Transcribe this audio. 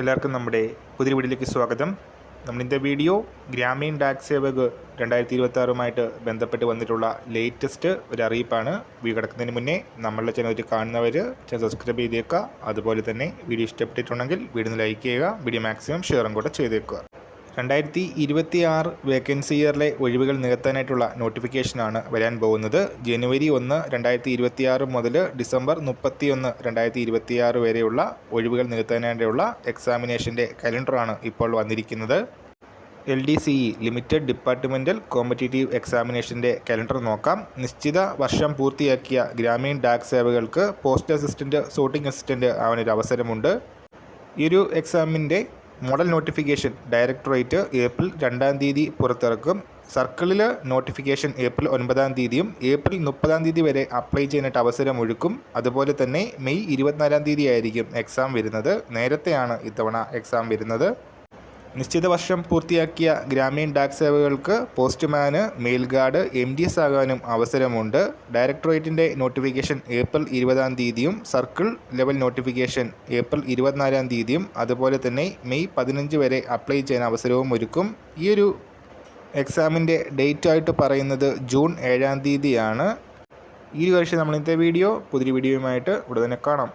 എല്ലാവർക്കും നമ്മുടെ പുതിയ വീഡിയോയിലേക്ക് സ്വാഗതം. നമ്മളിന്റെ വീഡിയോ ഗ്രാമീൺ ഡാക് സേവക് രണ്ടായിരത്തി ഇരുപത്തി ആറുമായിട്ട് ബന്ധപ്പെട്ട് വന്നിട്ടുള്ള ലേറ്റസ്റ്റ് ഒരു അറിയിപ്പാണ്. വീഡിയോ കിടക്കുന്നതിന് മുന്നേ നമ്മളുടെ ചാനൽ കാണുന്നവർ ചാനൽ സബ്സ്ക്രൈബ് ചെയ്തേക്കുക. അതുപോലെ തന്നെ വീഡിയോ ഇഷ്ടപ്പെട്ടിട്ടുണ്ടെങ്കിൽ വീഡിയോ ലൈക്ക് ചെയ്യുക. വീഡിയോ മാക്സിമം ഷെയറും കൂടെ ചെയ്തേക്കുക. രണ്ടായിരത്തി ഇരുപത്തി ആറ് വേക്കൻസി ഇയറിലെ ഒഴിവുകൾ നികത്താനായിട്ടുള്ള നോട്ടിഫിക്കേഷനാണ് വരാൻ പോകുന്നത്. ജനുവരി ഒന്ന് രണ്ടായിരത്തി ഇരുപത്തി ആറ് മുതൽ ഡിസംബർ മുപ്പത്തി ഒന്ന് രണ്ടായിരത്തി ഇരുപത്തി ആറ് വരെയുള്ള ഒഴിവുകൾ നികത്താനായിട്ടുള്ള എക്സാമിനേഷന്റെ കലണ്ടറാണ് ഇപ്പോൾ വന്നിരിക്കുന്നത്. L D C E limited departmental competitive എക്സാമിനേഷന്റെ calendar നോക്കാം. നിശ്ചിത വർഷം പൂർത്തിയാക്കിയ ഗ്രാമീൺ ഡാക് സേവകൾക്ക് പോസ്റ്റ് അസിസ്റ്റന്റ് സോർട്ടിംഗ് അസിസ്റ്റന്റ് ആവാനൊരു അവസരമുണ്ട് ഈ ഒരു എക്സാമിന്റെ മോഡൽ നോട്ടിഫിക്കേഷൻ ഡയറക്ടറേറ്റ് ഏപ്രിൽ രണ്ടാം തീയതി പുറത്തിറക്കും. സർക്കിളിൽ നോട്ടിഫിക്കേഷൻ ഏപ്രിൽ ഒൻപതാം തീയതിയും ഏപ്രിൽ മുപ്പതാം തീയതി വരെ അപ്ലൈ ചെയ്യാനായിട്ട് അവസരം ഒഴുക്കും. അതുപോലെ തന്നെ മെയ് ഇരുപത്തിനാലാം തീയതി ആയിരിക്കും എക്സാം വരുന്നത്. നേരത്തെയാണ് ഇത്തവണ എക്സാം വരുന്നത്. നിശ്ചിത വർഷം പൂർത്തിയാക്കിയ ഗ്രാമീൺ ഡാക് സേവകൾക്ക് postman mail guard M D S ആകാനും അവസരമുണ്ട്. ഡയറക്ടറേറ്റിന്റെ നോട്ടിഫിക്കേഷൻ ഏപ്രിൽ ഇരുപതാം തീയതിയും സർക്കിൾ ലെവൽ നോട്ടിഫിക്കേഷൻ ഏപ്രിൽ ഇരുപത്തിനാലാം തീയതിയും അതുപോലെ തന്നെ മെയ് പതിനഞ്ച് വരെ അപ്ലൈ ചെയ്യാൻ അവസരവും ഒരുക്കും. ഈ ഒരു എക്സാമിന്റെ ഡേറ്റ് ആയിട്ട് പറയുന്നത് ജൂൺ ഏഴാം തീയതിയാണ്. ഈ ഒരു വർഷം നമ്മൾ ഇന്നത്തെ വീഡിയോ പുതിയ വീഡിയോയുമായിട്ട് ഉടനെ കാണാം.